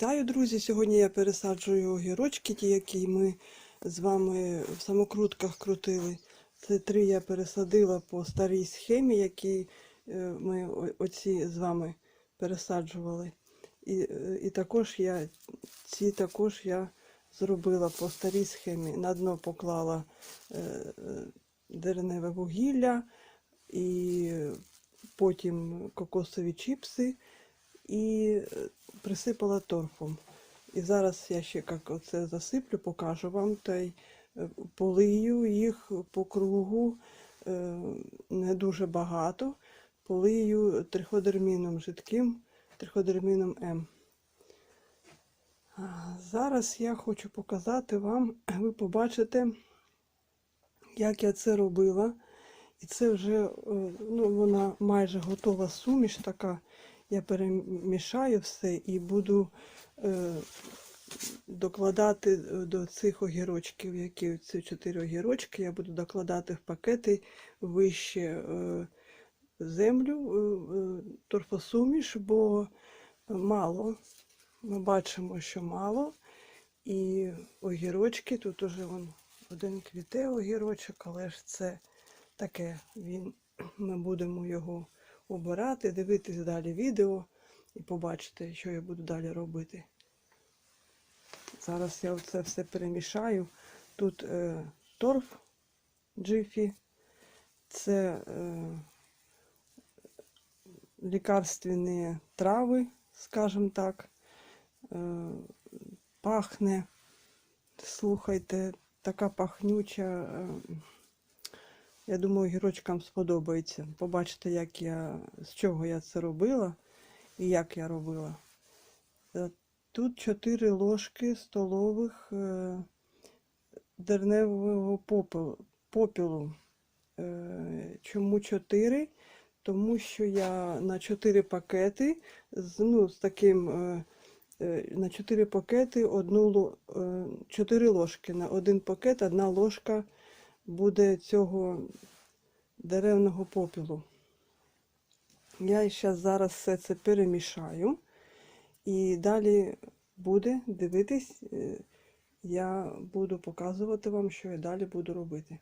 Вітаю, друзі! Сьогодні я пересаджую огірочки, ті, які ми з вами в самокрутках крутили. Це три я пересадила по старій схемі, які е, ми оці з вами пересаджували. І, е, і також я ці також я зробила по старій схемі. На дно поклала е, вугілля і потім кокосові чіпси і е, присипала торфом. І зараз я ще як оце засиплю, покажу вам та й е, полию їх по кругу е, не дуже багато. Полию триходерміном жидким, триходерміном М. Зараз я хочу показати вам, ви побачите, як я це робила. І це вже ну, вона майже готова суміш така. Я перемішаю все і буду е, докладати до цих огірочків, які ці чотири огірочки, я буду докладати в пакети вище е, землю, е, е, торфосуміш, бо мало. Ми бачимо, що мало. І огірочки, тут уже вон один квіте огірочок, але ж це таке він. Ми будемо його обирати, дивитись далі відео і побачите, що я буду далі робити. Зараз я це все перемішаю. Тут е, торф джифі, це е, лікарственні трави, скажімо так. Е, пахне, слухайте, така пахнюча. Е, я думаю, гірочкам сподобається. Побачите, як я, з чого я це робила і як я робила. Е, Тут 4 ложки столових е, дерневого попілу. Е, Чому 4? Тому що я на 4 пакети з, ну, з таким на 4 пакети одну, е, 4 ложки. На один пакет одна ложка буде цього деревного попілу. Я зараз все це перемішаю. І далі буде дивитись, е, я буду показувати вам, що я далі буду робити.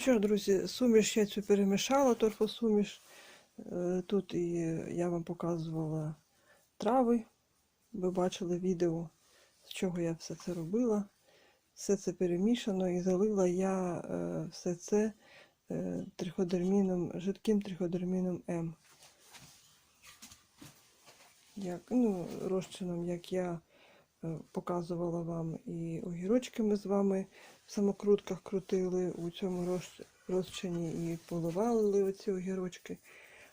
Ну що ж, друзі, суміш я цю перемішала, торфосуміш. Е, Тут і я вам показувала трави. Ви бачили відео, з чого я все це робила. Все це перемішано і залила я е, все це е, триходерміном, жидким триходерміном М. Як, ну, розчином, як я показувала вам і огірочки ми з вами в самокрутках крутили у цьому розчині і поливали оці огірочки.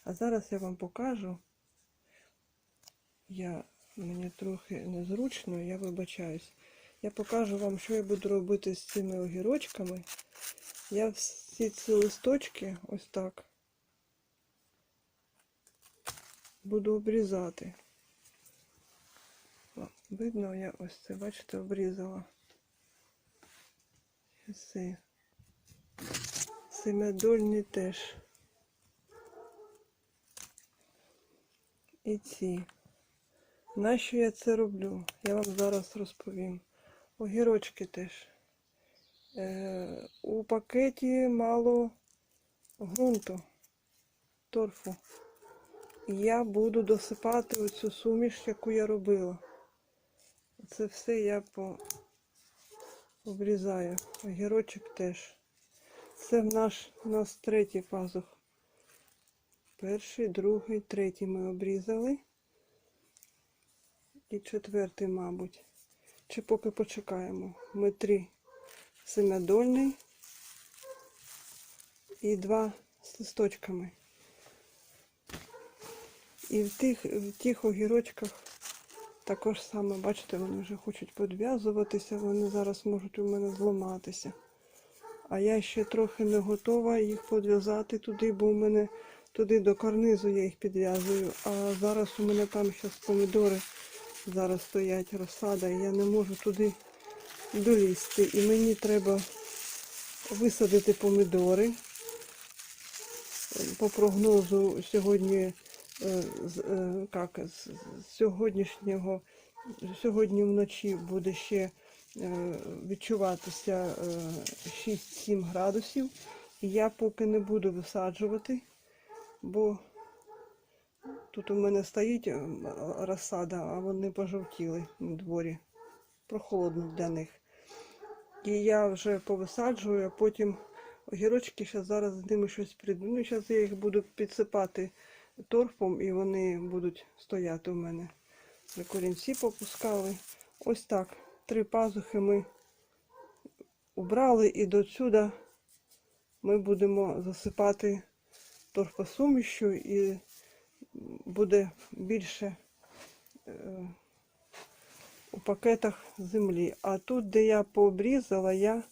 А зараз я вам покажу. Я, мені трохи незручно, я вибачаюсь. Я покажу вам, що я буду робити з цими огірочками. Я всі ці листочки ось так буду обрізати. Видно, я ось це, бачите, обрізала. Ці семядольні теж. І ці. Нащо я це роблю? Я вам зараз розповім. Огірочки теж. Е, у пакеті мало ґрунту, торфу. Я буду досипати оцю суміш, яку я робила. Це все я по обрізаю. Огірочок теж. Це в наш, у нас третій пазух. Перший, другий, третій ми обрізали. І четвертий, мабуть. Чи поки почекаємо. Ми три семядольний і два з листочками. І в тих, в тих огірочках також саме, бачите, вони вже хочуть підв'язуватися, вони зараз можуть у мене зламатися. А я ще трохи не готова їх підв'язати туди, бо у мене туди до карнизу я їх підв'язую. А зараз у мене там зараз помідори зараз стоять розсада, і я не можу туди долізти. І мені треба висадити помідори. По прогнозу сьогодні як, з, з сьогоднішнього сьогодні вночі буде ще е, відчуватися е, 6-7 градусів. І я поки не буду висаджувати, бо тут у мене стоїть е, розсада, а вони пожовтіли на дворі. Прохолодно для них. І я вже повисаджую, а потім огірочки зараз з ними щось придумаю. Ну, зараз я їх буду підсипати торфом і вони будуть стояти у мене. Корінці попускали. Ось так. Три пазухи ми убрали і до сюди ми будемо засипати торфосумішю і буде більше е, у пакетах землі. А тут, де я пообрізала, я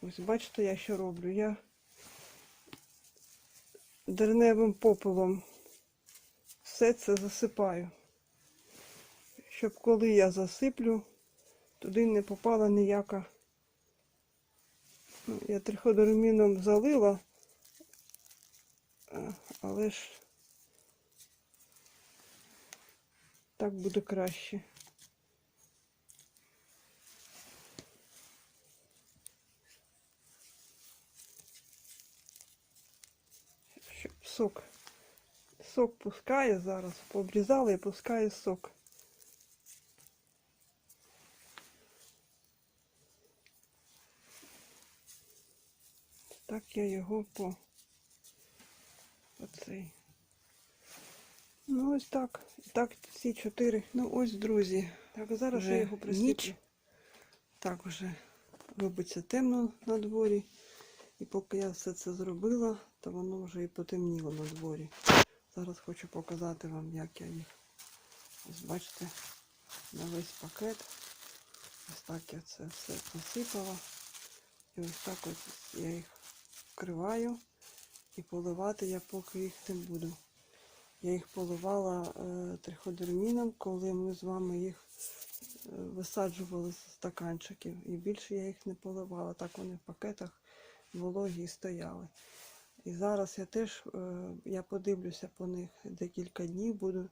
ось бачите, я що роблю. Я дерневим попелом все це засипаю. Щоб коли я засиплю, туди не попала ніяка. Ну, Я триходерміном залила, але ж так буде краще. Щоб сок. Сок пускає зараз, пообрізала і пускає сок. Так я його по оцей. Ну ось так. Так, ці чотири. Ну ось, друзі. Так, зараз Вже я його присиплю. ніч. Так вже робиться темно на дворі. І поки я все це зробила, то воно вже і потемніло на дворі. Зараз хочу показати вам, як я їх. Ось бачите, на весь пакет. Ось так я це все посипала. І ось так ось я їх вкриваю. І поливати я поки їх не буду. Я їх поливала е, триходерміном, коли ми з вами їх е, висаджували з стаканчиків. І більше я їх не поливала. Так вони в пакетах вологі стояли. І зараз я теж е, я подивлюся по них декілька днів, буду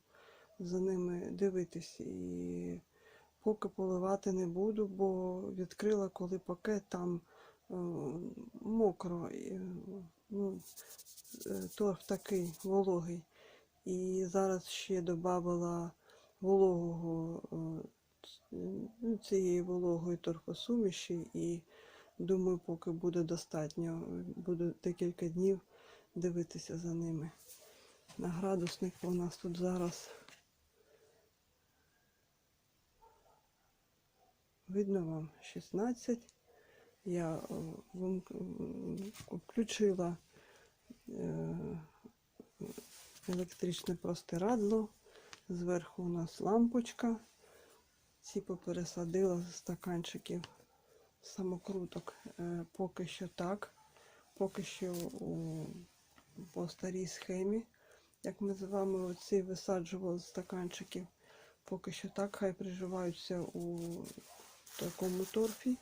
за ними дивитись. І поки поливати не буду, бо відкрила, коли пакет там е, мокро. І, ну, е, торф такий вологий. І зараз ще додавала вологого е, ну, цієї вологої торфосуміші і думаю, поки буде достатньо, буду декілька днів дивитися за ними. На градусник у нас тут зараз видно вам 16. Я е, м, включила е, електричне простирадло. Зверху у нас лампочка. Ці попересадила з стаканчиків самокруток. Е, Поки що так. Поки що у, по старій схемі, як ми з вами оці висаджували з стаканчиків. Поки що так, хай приживаються у такому торфі.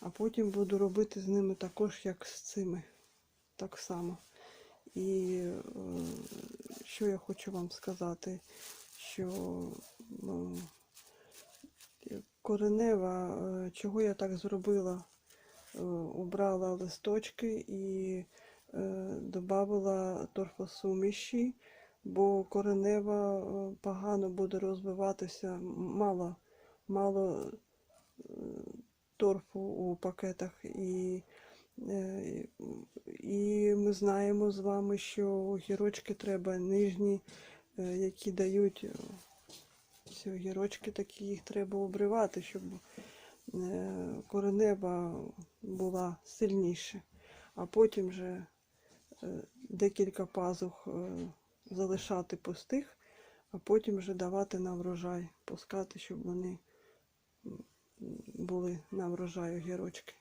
А потім буду робити з ними також, як з цими. Так само. І е, що я хочу вам сказати, що ну, коренева, е, чого я так зробила, Е, убрала листочки і е, додавала торфосуміші, бо коренева е, погано буде розвиватися, мало, мало е, торфу у пакетах. І, е, і ми знаємо з вами, що огірочки треба нижні, е, які дають ці огірочки, такі їх треба обривати, щоб е, коренева була сильніше. А потім вже е, декілька пазух е, залишати пустих, а потім вже давати на врожай, пускати, щоб вони були на врожай огірочки.